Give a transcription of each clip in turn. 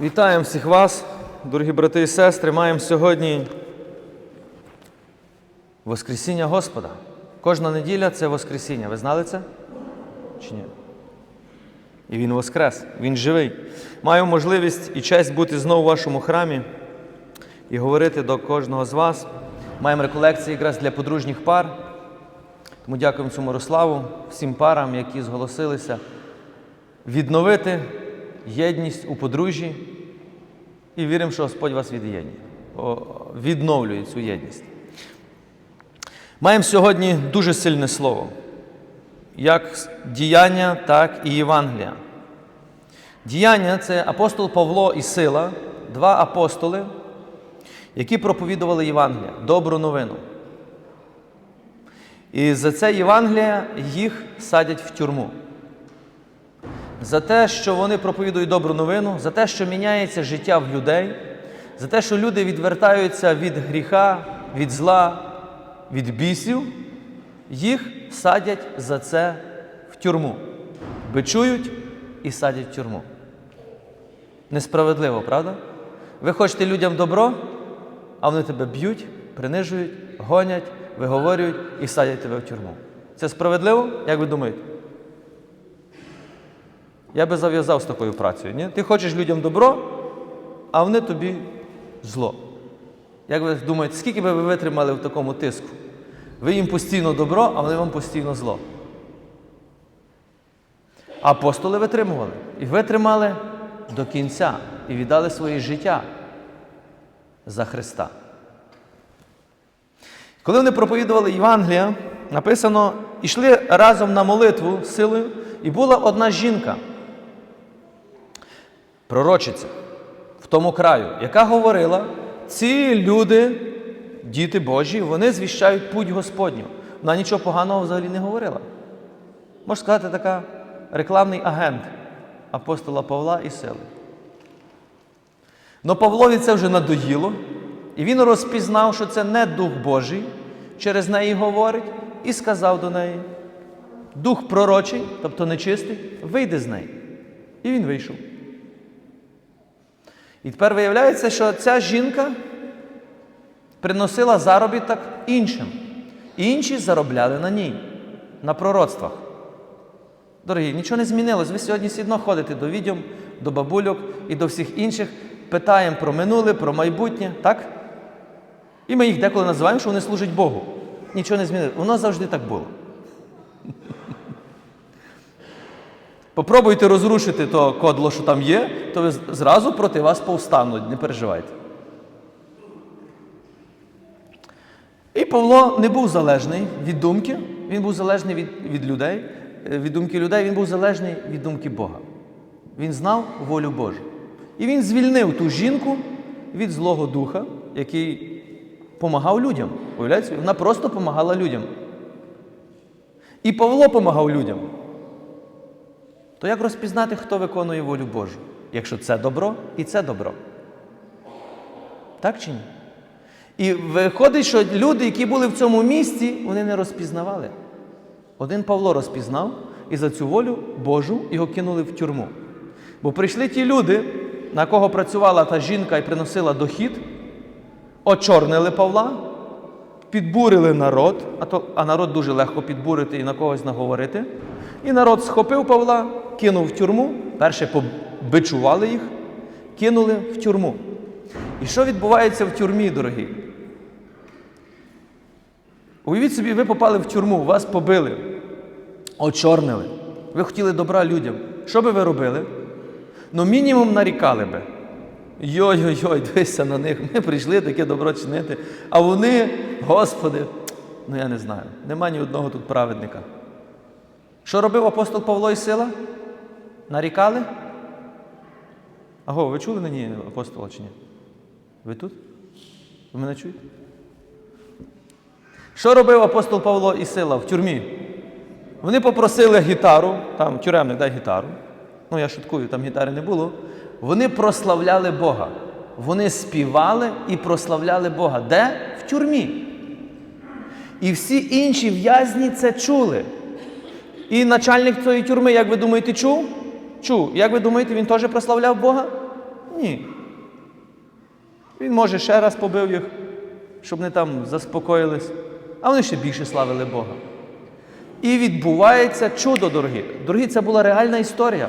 Вітаємо всіх вас, дорогі брати і сестри. Маємо сьогодні Воскресіння Господа. Кожна неділя це Воскресіння. Ви знали це? Чи ні? І Він Воскрес, Він живий. Маю можливість і честь бути знову в вашому храмі і говорити до кожного з вас. Маємо реколекції якраз для подружніх пар. Тому дякуємо цьому Мирославу, всім парам, які зголосилися відновити єдність у подружжі і віримо, що Господь вас від'єднує, відновлює цю єдність. Маємо сьогодні дуже сильне слово, як діяння, так і Євангелія. Діяння це апостол Павло і Сила, два апостоли, які проповідували Євангелія, добру новину. І за це Євангелія їх садять в тюрму. За те, що вони проповідують добру новину, за те, що міняється життя в людей, за те, що люди відвертаються від гріха, від зла, від бісів, їх садять за це в тюрму. Бичують і садять в тюрму. Несправедливо, правда? Ви хочете людям добро, а вони тебе б'ють, принижують, гонять, виговорюють і садять тебе в тюрму. Це справедливо? Як ви думаєте? Я би зав'язав з такою працею. Ні? Ти хочеш людям добро, а вони тобі зло. Як ви думаєте, скільки би ви витримали в такому тиску? Ви їм постійно добро, а вони вам постійно зло. Апостоли витримували. І витримали до кінця і віддали своє життя за Христа. Коли вони проповідували Євангелія, написано, йшли разом на молитву силою, і була одна жінка, пророчиця в тому краю, яка говорила, ці люди, діти Божі, вони звіщають путь Господню. Вона нічого поганого взагалі не говорила. Можна сказати, така рекламний агент апостола Павла і сили. Но Павлові це вже надоїло, і він розпізнав, що це не Дух Божий, через неї говорить, і сказав до неї: Дух пророчий, тобто нечистий, вийде з неї. І він вийшов. І тепер виявляється, що ця жінка приносила заробіток іншим. І інші заробляли на ній, на пророцтвах. Дорогі, нічого не змінилось. Ви сьогодні все одно ходите до відьом, до бабульок і до всіх інших, питаємо про минуле, про майбутнє, так? І ми їх деколи називаємо, що вони служать Богу. Нічого не змінилось. Воно завжди так було. Попробуйте розрушити то кодло, що там є, то ви зразу проти вас повстануть, не переживайте. І Павло не був залежний від думки, він був залежний від, від людей, е, від думки людей, він був залежний від думки Бога. Він знав волю Божу. І він звільнив ту жінку від Злого Духа, який допомагав людям. Уявляєте? Вона просто допомагала людям. І Павло допомагав людям. То як розпізнати, хто виконує волю Божу? Якщо це добро і це добро? Так чи ні? І виходить, що люди, які були в цьому місці, вони не розпізнавали. Один Павло розпізнав і за цю волю Божу його кинули в тюрму. Бо прийшли ті люди, на кого працювала та жінка і приносила дохід, очорнили Павла, підбурили народ, а, то, а народ дуже легко підбурити і на когось наговорити. І народ схопив Павла, кинув в тюрму, перше побичували їх, кинули в тюрму. І що відбувається в тюрмі, дорогі? Уявіть собі, ви попали в тюрму, вас побили, очорнили. Ви хотіли добра людям. Що би ви робили? Ну, мінімум нарікали би. Йой-йой-йой, дивися на них. Ми прийшли таке добро чинити. А вони, Господи, ну я не знаю, нема ні одного тут праведника. Що робив апостол Павло і сила? Нарікали? Аго, ви чули мені апостола чи ні? Ви тут? Ви мене чуєте? Що робив апостол Павло і сила в тюрмі? Вони попросили гітару, там тюремник дай гітару. Ну, я шуткую, там гітари не було. Вони прославляли Бога. Вони співали і прославляли Бога. Де? В тюрмі. І всі інші в'язні це чули. І начальник цієї тюрми, як ви думаєте, чув? Чув. Як ви думаєте, він теж прославляв Бога? Ні. Він, може, ще раз побив їх, щоб вони там заспокоїлись, а вони ще більше славили Бога. І відбувається чудо, дорогі. Дорогі, це була реальна історія.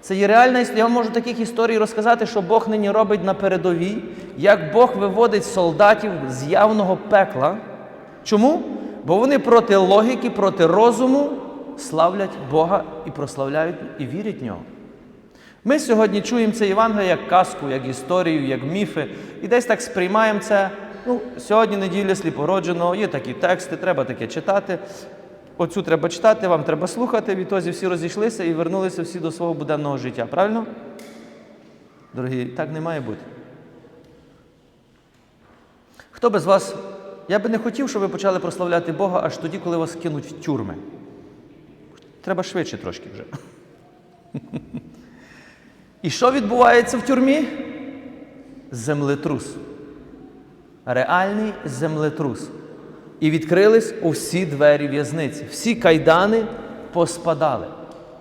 Це є реальна історія. Я вам можу таких історій розказати, що Бог нині робить на передовій, як Бог виводить солдатів з явного пекла. Чому? Бо вони проти логіки, проти розуму славлять Бога і прославляють і вірять в нього. Ми сьогодні чуємо це Євангеліє як казку, як історію, як міфи, і десь так сприймаємо це. Ну, сьогодні неділя сліпородженого, є такі тексти, треба таке читати. Оцю треба читати, вам треба слухати, відтоді всі розійшлися і вернулися всі до свого буденного життя. Правильно? Дорогі, так не має бути. Хто без вас? Я би не хотів, щоб ви почали прославляти Бога аж тоді, коли вас кинуть в тюрми. Треба швидше трошки вже. І що відбувається в тюрмі? Землетрус. Реальний землетрус. І відкрились усі двері в'язниці. Всі кайдани поспадали.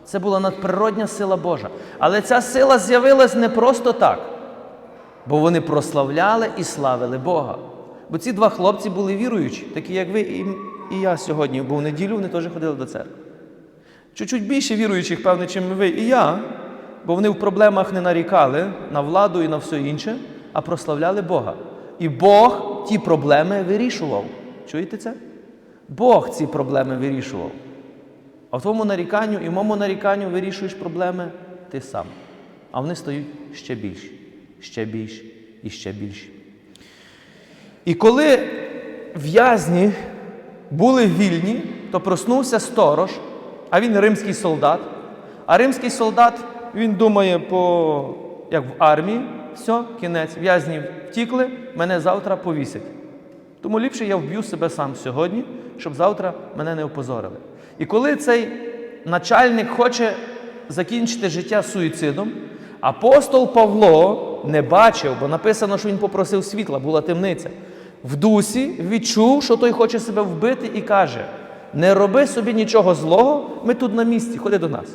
Це була надприродня сила Божа. Але ця сила з'явилась не просто так, бо вони прославляли і славили Бога. Бо ці два хлопці були віруючі, такі як ви і, я сьогодні, бо в неділю вони теж ходили до церкви. Чуть-чуть більше віруючих, певне, чим ви і я, бо вони в проблемах не нарікали на владу і на все інше, а прославляли Бога. І Бог ті проблеми вирішував. Чуєте це? Бог ці проблеми вирішував. А в твоєму наріканню і в моєму наріканню вирішуєш проблеми ти сам. А вони стають ще більші, ще більші і ще більші. І коли в'язні були вільні, то проснувся сторож, а він римський солдат. А римський солдат, він думає, по, як в армії, все, кінець, в'язні втікли, мене завтра повісять. Тому ліпше я вб'ю себе сам сьогодні, щоб завтра мене не опозорили. І коли цей начальник хоче закінчити життя суїцидом, апостол Павло не бачив, бо написано, що він попросив світла, була темниця. В дусі відчув, що той хоче себе вбити, і каже: не роби собі нічого злого, ми тут на місці, ходи до нас.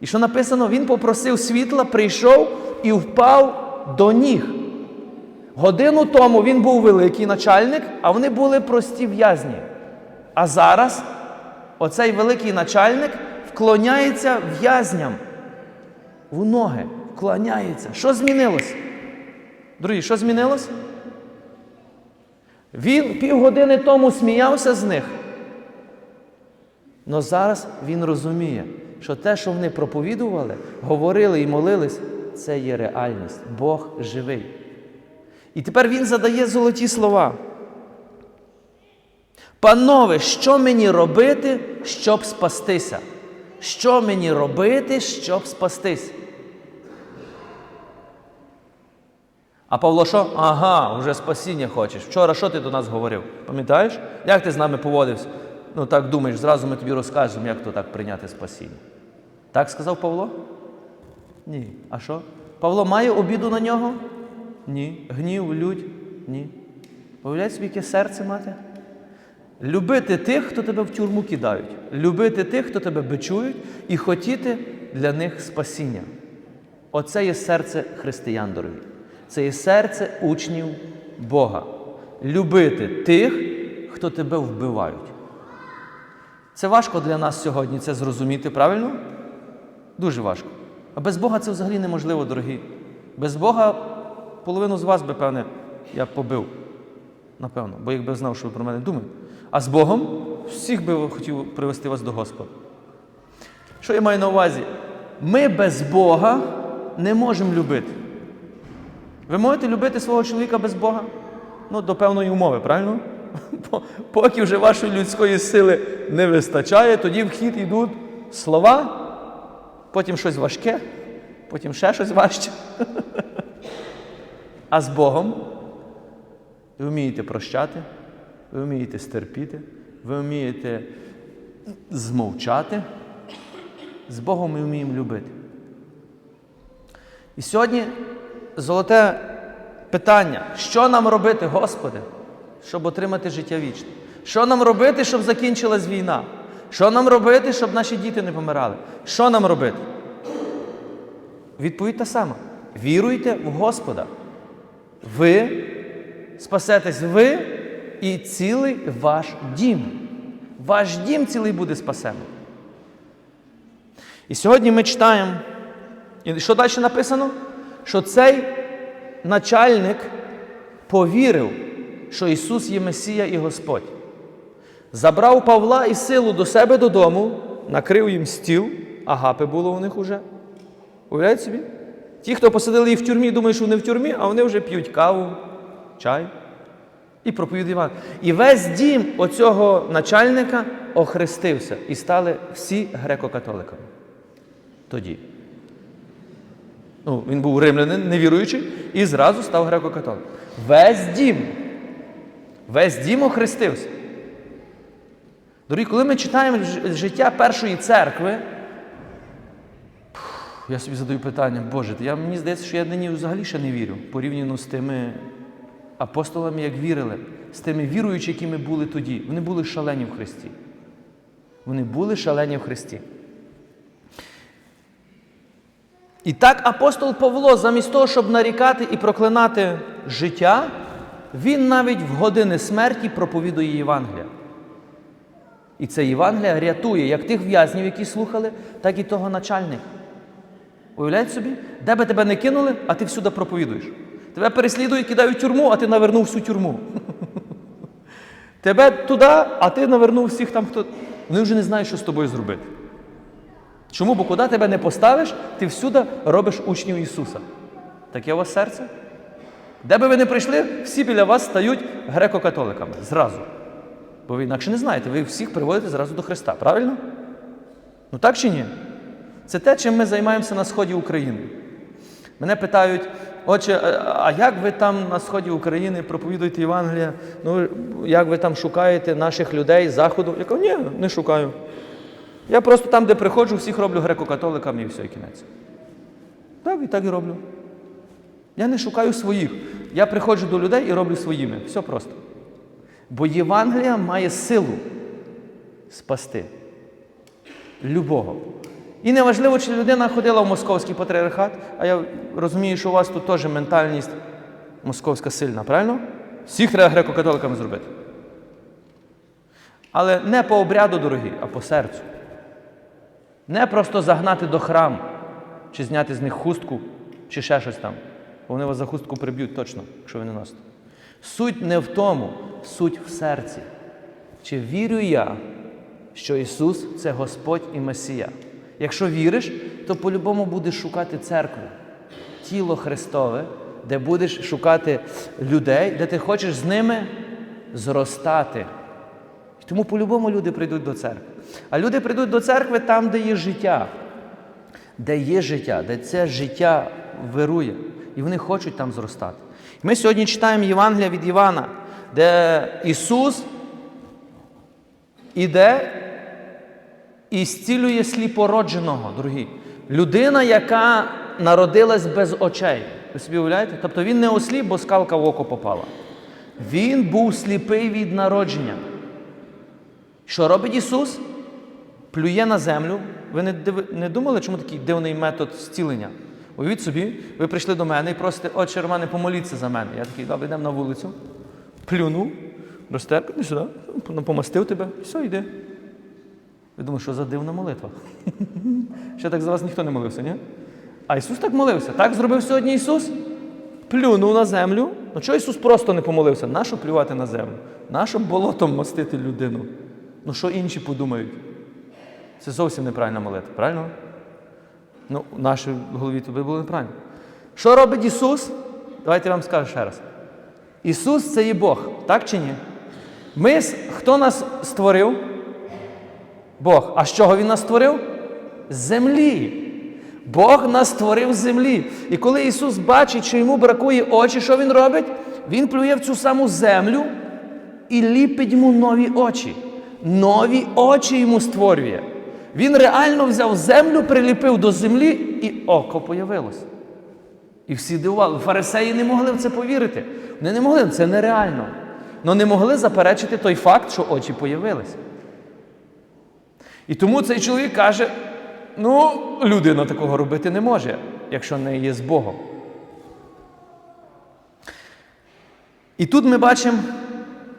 І що написано, він попросив світла, прийшов і впав до ніг. Годину тому він був великий начальник, а вони були прості в'язні. А зараз оцей великий начальник вклоняється в'язням в ноги, вклоняється. Що змінилося? Друзі, що змінилося? Він півгодини тому сміявся з них. Але зараз він розуміє, що те, що вони проповідували, говорили і молились, це є реальність. Бог живий. І тепер він задає золоті слова. Панове, що мені робити, щоб спастися? Що мені робити, щоб спастись? А Павло що? Ага, вже спасіння хочеш. Вчора що ти до нас говорив? Пам'ятаєш? Як ти з нами поводився? Ну так думаєш, зразу ми тобі розкажемо, як то так прийняти спасіння. Так сказав Павло? Ні. А що? Павло має обіду на нього? Ні. Гнів, лють? Ні. Уявляєте собі, яке серце мати? Любити тих, хто тебе в тюрму кидають, любити тих, хто тебе бичують, і хотіти для них спасіння. Оце є серце християн, дорогі. Це є серце учнів Бога. Любити тих, хто тебе вбивають. Це важко для нас сьогодні це зрозуміти, правильно? Дуже важко. А без Бога це взагалі неможливо, дорогі. Без Бога половину з вас би, певне, я побив. Напевно, бо якби знав, що ви про мене думаєте. А з Богом всіх би хотів привести вас до Господа. Що я маю на увазі? Ми без Бога не можемо любити. Ви можете любити свого чоловіка без Бога? Ну, до певної умови, правильно? Поки вже вашої людської сили не вистачає, тоді в хід йдуть слова, потім щось важке, потім ще щось важче. А з Богом ви вмієте прощати, ви вмієте стерпіти, ви вмієте змовчати. З Богом ми вміємо любити. І сьогодні золоте питання, що нам робити, Господи, щоб отримати життя вічне? Що нам робити, щоб закінчилась війна? Що нам робити, щоб наші діти не помирали? Що нам робити? Відповідь та сама. Віруйте в Господа. Ви спасетесь ви і цілий ваш дім. Ваш дім цілий буде спасений. І сьогодні ми читаємо, і що далі написано? Що цей начальник повірив, що Ісус є Месія і Господь. Забрав Павла і силу до себе додому, накрив їм стіл, агапи було у них уже. Уявляєте собі? Ті, хто посадили їх в тюрмі, думають, що вони в тюрмі, а вони вже п'ють каву, чай і проповідують Іван. І весь дім оцього начальника охрестився і стали всі греко-католиками. Тоді. Ну, він був римлянин, невіруючий, і зразу став греко-католиком. Весь дім. Весь дім охрестився. Дорогі, коли ми читаємо життя першої церкви, я собі задаю питання, Боже, я, мені здається, що я нині взагалі ще не вірю, порівняно з тими апостолами, як вірили, з тими віруючими, якими були тоді. Вони були шалені в Христі. Вони були шалені в Христі. І так апостол Павло, замість того, щоб нарікати і проклинати життя, він навіть в години смерті проповідує Євангелія. І це Євангелія рятує як тих в'язнів, які слухали, так і того начальника. Уявляєте собі? Де би тебе не кинули, а ти всюди проповідуєш. Тебе переслідують, кидають тюрму, а ти навернув всю тюрму. Тебе туди, а ти навернув всіх там, хто. Вони вже не знають, що з тобою зробити. Чому? Бо куди тебе не поставиш, ти всюди робиш учнів Ісуса. Таке у вас серце? Де би ви не прийшли, всі біля вас стають греко-католиками зразу. Бо ви інакше не знаєте, ви всіх приводите зразу до Христа, правильно? Ну так чи ні? Це те, чим ми займаємося на сході України. Мене питають, отче, а- а як ви там на сході України проповідуєте Євангелія? Ну, як ви там шукаєте наших людей заходу? Я кажу, ні, не шукаю. Я просто там, де приходжу, всіх роблю греко-католиками і все, і кінець. Так, і так і роблю. Я не шукаю своїх. Я приходжу до людей і роблю своїми. Все просто. Бо Євангелія має силу спасти любого. І неважливо, чи людина ходила в московський патріархат, а я розумію, що у вас тут теж ментальність московська сильна, правильно? Всіх треба греко-католиками зробити. Але не по обряду, дорогі, а по серцю. Не просто загнати до храму, чи зняти з них хустку, чи ще щось там. Бо вони вас за хустку приб'ють точно, якщо ви не носите. Суть не в тому, суть в серці. Чи вірю я, що Ісус це Господь і Месія? Якщо віриш, то по-любому будеш шукати церкву, тіло Христове, де будеш шукати людей, де ти хочеш з ними зростати. Тому по-любому люди прийдуть до церкви. А люди прийдуть до церкви там, де є життя, де є життя, де це життя вирує. І вони хочуть там зростати. Ми сьогодні читаємо Євангелія від Івана, де Ісус іде і зцілює сліпородженого, дорогі. Людина, яка народилась без очей. Ви собі уявляєте? Тобто він не осліп, бо скалка в око попала. Він був сліпий від народження. Що робить Ісус? Плює на землю. Ви не, не думали, чому такий дивний метод зцілення? Уявіть собі, ви прийшли до мене і просите, отче Романе, помоліться за мене. Я такий, добре, йдемо на вулицю, плюнув, розтер, сюди, помастив тебе, все, йди. Ви думаєте, що за дивна молитва? Ще так за вас ніхто не молився, ні? А Ісус так молився. Так зробив сьогодні Ісус? Плюнув на землю. Ну чого Ісус просто не помолився? Нащо плювати на землю? Нащо болотом мастити людину? Ну що інші подумають? Це зовсім неправильна молитва, правильно? Ну, в нашій голові тобі було неправильно. Що робить Ісус? Давайте я вам скажу ще раз. Ісус це є Бог, так чи ні? Ми, хто нас створив? Бог. А з чого Він нас створив? З землі. Бог нас створив з землі. І коли Ісус бачить, що йому бракує очі, що Він робить? Він плює в цю саму землю і ліпить йому нові очі. Нові очі йому створює. Він реально взяв землю, приліпив до землі, і око появилось. І всі дивували. Фарисеї не могли в це повірити. Вони не могли, це нереально. Але не могли заперечити той факт, що очі появились. І тому цей чоловік каже: ну, людина такого робити не може. якщо не є з Богом. І тут ми бачимо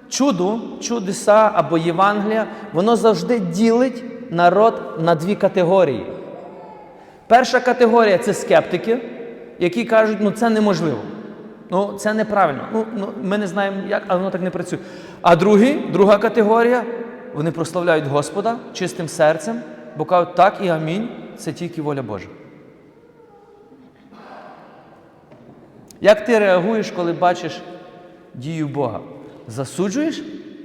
чудо, чудеса або Євангелія, воно завжди ділить народ на дві категорії. Перша категорія це скептики, які кажуть, ну це неможливо. Ну, це неправильно. Ну, ну, ми не знаємо, як, але воно так не працює. А другі, друга категорія, вони прославляють Господа чистим серцем, бо кажуть, так і амінь, це тільки воля Божа. Як ти реагуєш, коли бачиш дію Бога? Засуджуєш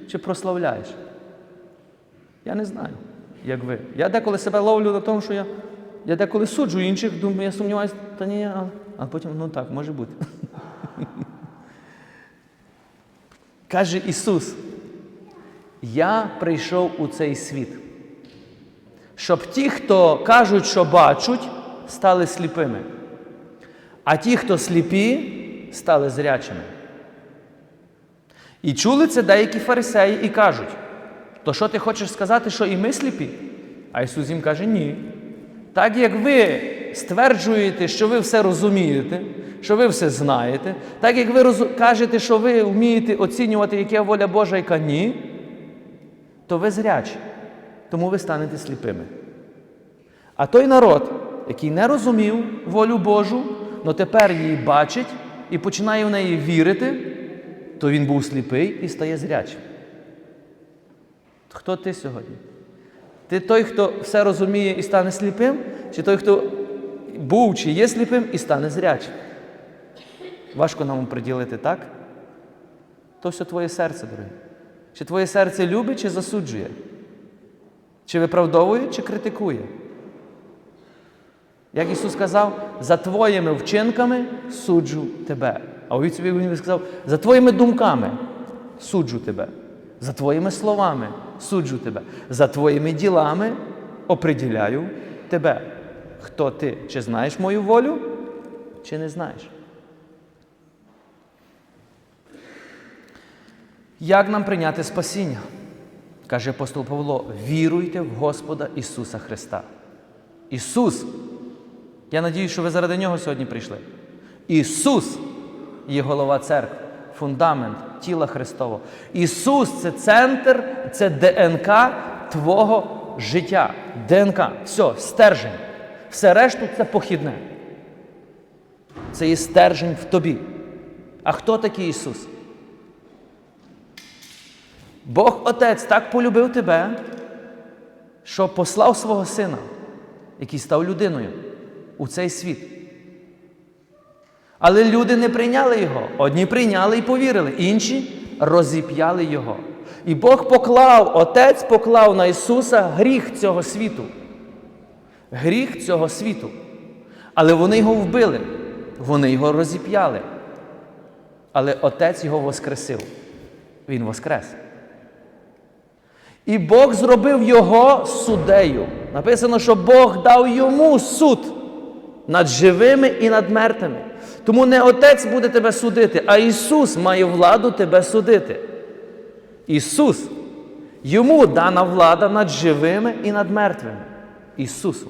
чи прославляєш? Я не знаю, як ви. Я деколи себе ловлю на тому, що я, я деколи суджу інших, думаю, я сумніваюся, та ні, а, а потім, ну так, може бути. Каже Ісус, я прийшов у цей світ, щоб ті, хто кажуть, що бачать, стали сліпими, а ті, хто сліпі, стали зрячими. І чули це деякі фарисеї і кажуть, то що ти хочеш сказати, що і ми сліпі? А Ісус їм каже, ні. Так як ви стверджуєте, що ви все розумієте, що ви все знаєте, так як ви роз... кажете, що ви вмієте оцінювати, яка воля Божа, яка ні, то ви зрячі, тому ви станете сліпими. А той народ, який не розумів волю Божу, але тепер її бачить і починає в неї вірити, то він був сліпий і стає зрячим. Хто ти сьогодні? Ти той, хто все розуміє і стане сліпим, чи той, хто був чи є сліпим і стане зрячим? Важко нам приділити так? То все твоє серце, дорогі. Чи твоє серце любить, чи засуджує? Чи виправдовує, чи критикує? Як Ісус сказав, за твоїми вчинками суджу тебе. А у відповіді Він сказав, за твоїми думками суджу тебе, за твоїми словами суджу тебе, за твоїми ділами оприділяю тебе. Хто ти? Чи знаєш мою волю, чи не знаєш? Як нам прийняти спасіння? Каже апостол Павло: віруйте в Господа Ісуса Христа. Ісус, я надію, що ви заради Нього сьогодні прийшли. Ісус є голова церкви, фундамент тіла Христового. Ісус це центр, це ДНК Твого життя. ДНК. Все, стержень. Все решту це похідне. Це є стержень в тобі. А хто такий Ісус? Бог Отець так полюбив тебе, що послав свого Сина, який став людиною у цей світ. Але люди не прийняли Його. Одні прийняли і повірили, інші розіп'яли Його. І Бог поклав, Отець поклав на Ісуса гріх цього світу. Гріх цього світу. Але вони його вбили, вони його розіп'яли. Але Отець його воскресив. Він воскрес. І Бог зробив його суддею. Написано, що Бог дав йому суд над живими і над мертвими. Тому не Отець буде тебе судити, а Ісус має владу тебе судити. Ісус. Йому дана влада над живими і над мертвими. Ісусу.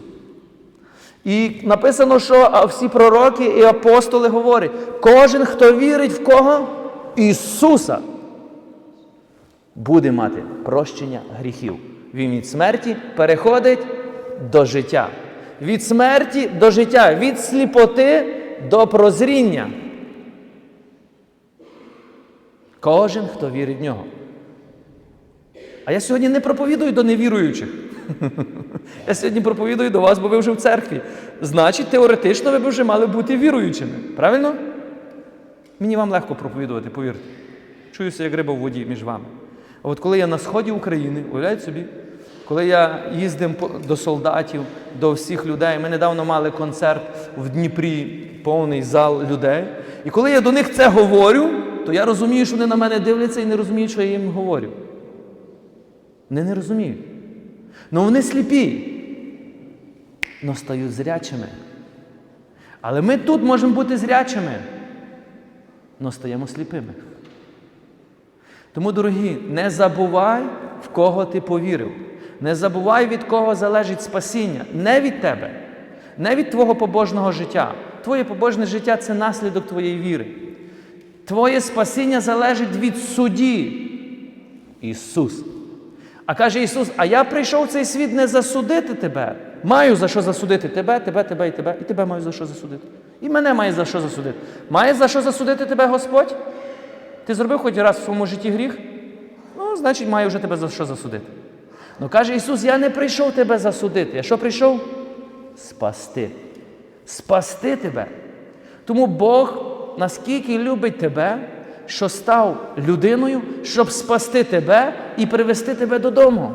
І написано, що всі пророки і апостоли говорять, кожен, хто вірить в кого? Ісуса, буде мати прощення гріхів. Він від смерті переходить до життя. Від смерті до життя, від сліпоти до прозріння. Кожен, хто вірить в нього. А я сьогодні не проповідую до невіруючих. Я сьогодні проповідую до вас, бо ви вже в церкві. Значить, теоретично ви б вже мали бути віруючими. Правильно? Мені вам легко проповідувати, повірте. Чуюся, як риба в воді між вами. А от коли я на сході України, уявляєте собі, коли я їздив до солдатів, до всіх людей, ми недавно мали концерт в Дніпрі, повний зал людей. І коли я до них це говорю, то я розумію, що вони на мене дивляться і не розуміють, що я їм говорю. Вони не розуміють. Ну вони сліпі, але стають зрячими. Але ми тут можемо бути зрячими, але стаємо сліпими. Тому, дорогі, не забувай, в кого ти повірив. Не забувай, від кого залежить спасіння. Не від тебе. Не від твого побожного життя. Твоє побожне життя це наслідок твоєї віри. Твоє спасіння залежить від судді. Ісус. А каже Ісус: А я прийшов в цей світ не засудити тебе. Маю за що засудити тебе, тебе, тебе і тебе, і тебе маю за що засудити. І мене має за що засудити. Має за що засудити тебе Господь? Ти зробив хоч раз в своєму житті гріх? Ну, значить, маю вже тебе за що засудити. Ну каже Ісус, я не прийшов тебе засудити. Я що прийшов? Спасти. Спасти тебе. Тому Бог наскільки любить тебе, що став людиною, щоб спасти тебе і привести тебе додому.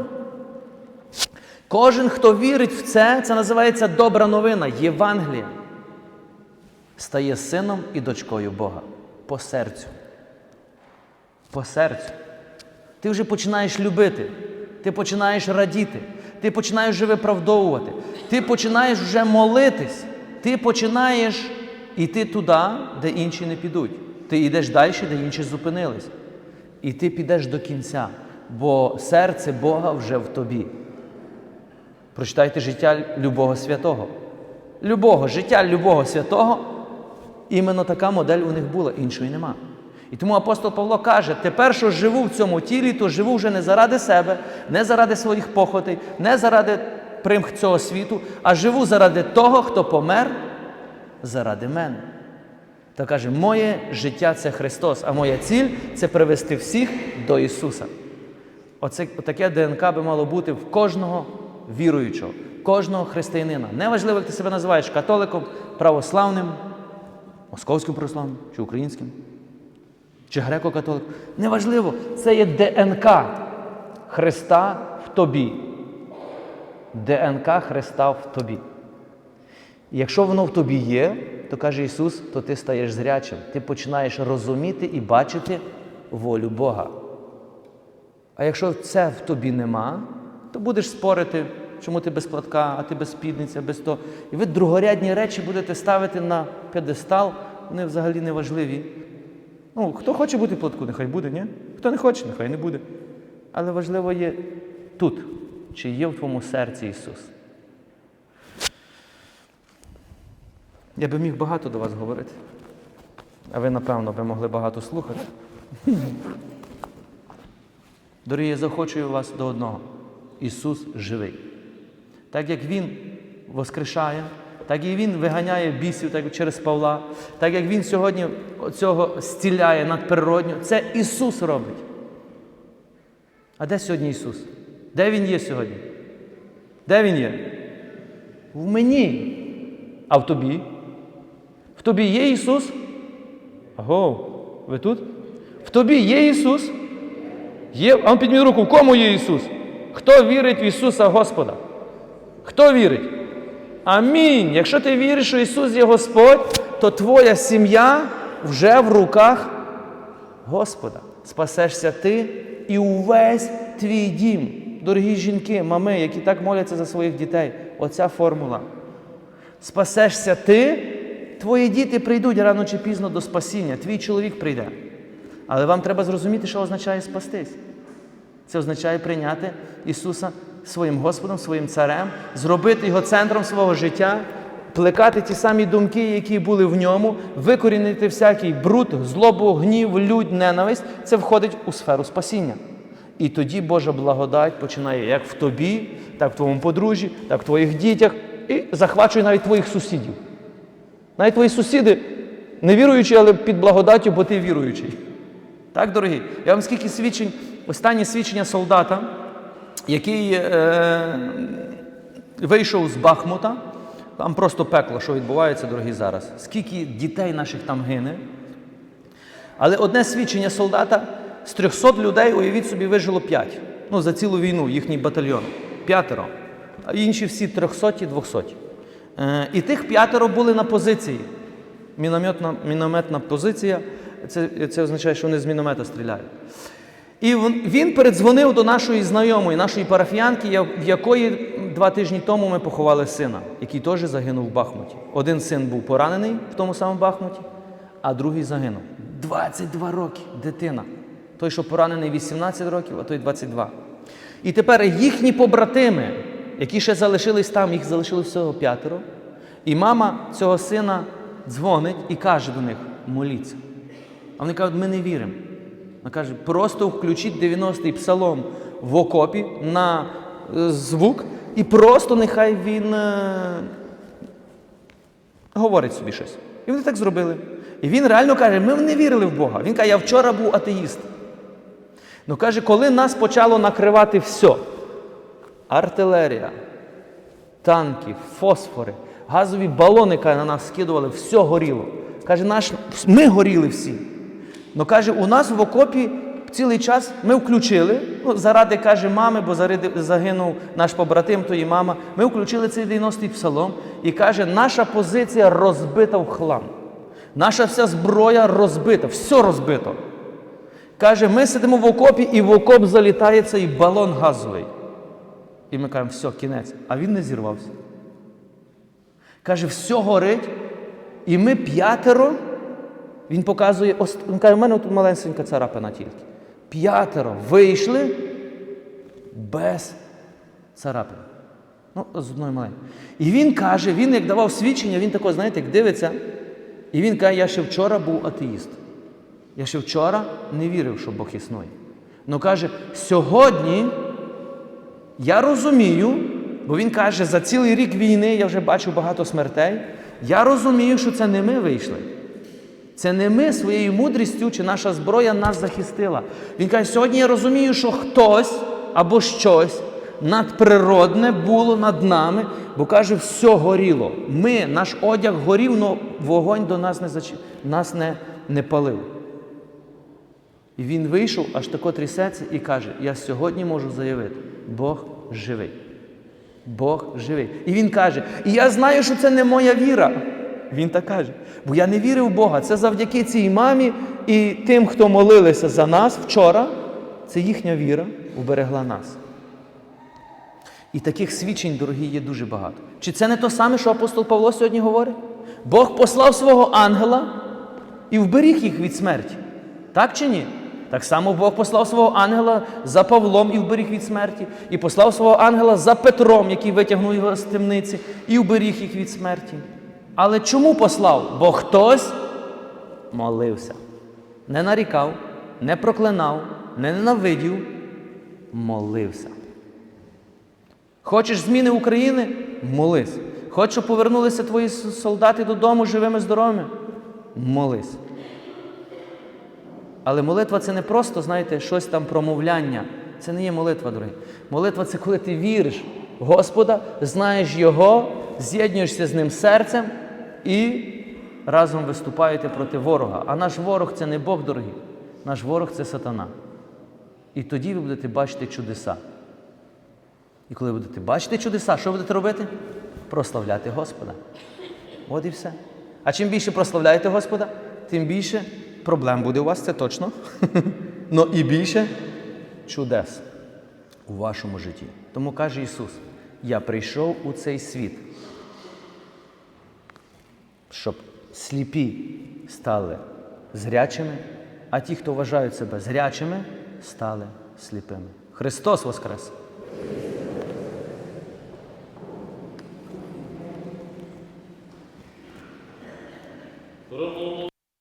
Кожен, хто вірить в це, це називається добра новина, Євангелія, стає сином і дочкою Бога по серцю. По серцю. Ти вже починаєш любити, ти починаєш радіти, ти починаєш вже виправдовувати, ти починаєш вже молитись, ти починаєш йти туди, де інші не підуть. Ти йдеш далі, де інші зупинились. І ти підеш до кінця, бо серце Бога вже в тобі. Прочитайте життя любого святого. Любого життя любого святого, іменно така модель у них була, іншої нема. І тому апостол Павло каже: тепер, що живу в цьому тілі, то живу вже не заради себе, не заради своїх похотей, не заради примх цього світу, а живу заради того, хто помер заради мене. Та каже, моє життя це Христос, а моя ціль це привести всіх до Ісуса. Оце таке ДНК би мало бути в кожного віруючого, кожного християнина. Неважливо, як ти себе називаєш католиком, православним, московським православним чи українським, чи греко-католиком. Неважливо, це є ДНК Христа в тобі. ДНК Христа в тобі. І якщо воно в тобі є, то каже Ісус, то ти стаєш зрячим. Ти починаєш розуміти і бачити волю Бога. А якщо це в тобі нема, то будеш спорити, чому ти без платка, а ти без спідниця, без того. І ви другорядні речі будете ставити на п'єдестал, вони взагалі не важливі. Ну, хто хоче бути в платку, нехай буде, ні? Хто не хоче, нехай не буде. Але важливо є тут, чи є в твоєму серці Ісус. Я би міг багато до вас говорити, а ви, напевно, би могли багато слухати. Дорогі, я захочую вас до одного. Ісус живий. Так як Він воскрешає, так і Він виганяє бісів так через Павла, так як Він сьогодні цього зціляє надприродньо, це Ісус робить. А де сьогодні Ісус? Де Він є сьогодні? Де Він є? В мені. А в тобі? В тобі є Ісус? Аго, ви тут? В тобі є Ісус? Є, а підміть руку, в кому є Ісус? Хто вірить в Ісуса Господа? Хто вірить? Амінь. Якщо ти віриш, що Ісус є Господь, то твоя сім'я вже в руках Господа. Спасешся ти і увесь твій дім. Дорогі жінки, мами, які так моляться за своїх дітей. Оця формула. Спасешся ти, твої діти прийдуть рано чи пізно до спасіння, твій чоловік прийде. Але вам треба зрозуміти, що означає спастись. Це означає прийняти Ісуса своїм Господом, своїм царем, зробити Його центром свого життя, плекати ті самі думки, які були в ньому, викорінити всякий бруд, злобу, гнів, лють, ненависть. Це входить у сферу спасіння. І тоді Божа благодать починає як в тобі, так в твоєму подружжі, так в твоїх дітях, і захвачує навіть твоїх сусідів. Навіть твої сусіди не віруючі, але під благодаттю, бо ти віруючий. Так, дорогі? Я вам скільки свідчень, останнє свідчення солдата, який е, вийшов з Бахмута, там просто пекло, що відбувається, дорогі, зараз. Скільки дітей наших там гине. Але одне свідчення солдата з 300 людей, уявіть собі, вижило 5. Ну, за цілу війну, їхній батальйон. П'ятеро. А інші всі 300 200. Е, і тих п'ятеро були на позиції. Мінометна, мінометна позиція. Це, це означає, що вони з міномета стріляють. І він- передзвонив до нашої знайомої, нашої парафіянки, в якої два тижні тому ми поховали сина, який теж загинув в Бахмуті. Один син був поранений в тому самому Бахмуті, а другий загинув. 22 роки дитина. Той, що поранений 18 років, а той 22. І тепер їхні побратими, які ще залишились там, їх залишилось всього п'ятеро. І мама цього сина дзвонить і каже до них: моліться. А вони кажуть, ми не віримо. Вона каже, просто включіть 90-й псалом в окопі на е, звук, і просто нехай він е, говорить собі щось. І вони так зробили. І він реально каже, ми не вірили в Бога. Він каже, я вчора був атеїст. Ну каже, коли нас почало накривати все, артилерія, танки, фосфори, газові балони каже, на нас скидували, все горіло. Каже, наш, ми горіли всі. Ну каже, у нас в окопі цілий час ми включили, ну, заради каже мами, бо заради загинув наш побратим, то і мама. Ми включили цей 90-й псалом і каже, наша позиція розбита в хлам. Наша вся зброя розбита, все розбито. Каже, ми сидимо в окопі, і в окоп залітає цей балон газовий. І ми кажемо, все, кінець. А він не зірвався. Каже, все горить, і ми п'ятеро. Він показує, він каже, у мене тут маленька царапина тільки. П'ятеро вийшли без царапин. Ну, з одної маленької. І він каже, він як давав свідчення, він тако, знаєте, як дивиться, і він каже, я ще вчора був атеїст. Я ще вчора не вірив, що Бог існує. Ну каже, сьогодні я розумію, бо він каже, за цілий рік війни я вже бачив багато смертей. Я розумію, що це не ми вийшли. Це не ми своєю мудрістю чи наша зброя нас захистила. Він каже, сьогодні я розумію, що хтось або щось надприродне було над нами, бо каже, все горіло. Ми, наш одяг горів, але вогонь до нас не зач... нас не, не палив. І він вийшов, аж тако трясеться і каже: Я сьогодні можу заявити, Бог живий. Бог живий. І він каже: І я знаю, що це не моя віра. Він так каже. Бо я не вірив в Бога. Це завдяки цій мамі і тим, хто молилися за нас вчора. Це їхня віра уберегла нас. І таких свідчень, дорогі, є дуже багато. Чи це не то саме, що апостол Павло сьогодні говорить? Бог послав свого ангела і вберіг їх від смерті. Так чи ні? Так само Бог послав свого ангела за Павлом і вберіг від смерті, і послав свого ангела за Петром, який витягнув його з темниці, і вберіг їх від смерті. Але чому послав? Бо хтось молився. Не нарікав, не проклинав, не ненавидів, молився. Хочеш зміни України? Молись. Хочеш, щоб повернулися твої солдати додому живими, здоровими? Молись. Але молитва це не просто, знаєте, щось там промовляння. Це не є молитва, дорогі. Молитва це коли ти віриш в Господа, знаєш Його, з'єднуєшся з ним серцем і разом виступаєте проти ворога. А наш ворог це не Бог, дорогі. Наш ворог це сатана. І тоді ви будете бачити чудеса. І коли будете бачити чудеса, що будете робити? Прославляти Господа. От і все. А чим більше прославляєте Господа, тим більше проблем буде у вас, це точно. Ну і більше чудес у вашому житті. Тому каже Ісус: Я прийшов у цей світ, щоб сліпі стали зрячими, а ті, хто вважають себе зрячими, стали сліпими. Христос Воскрес!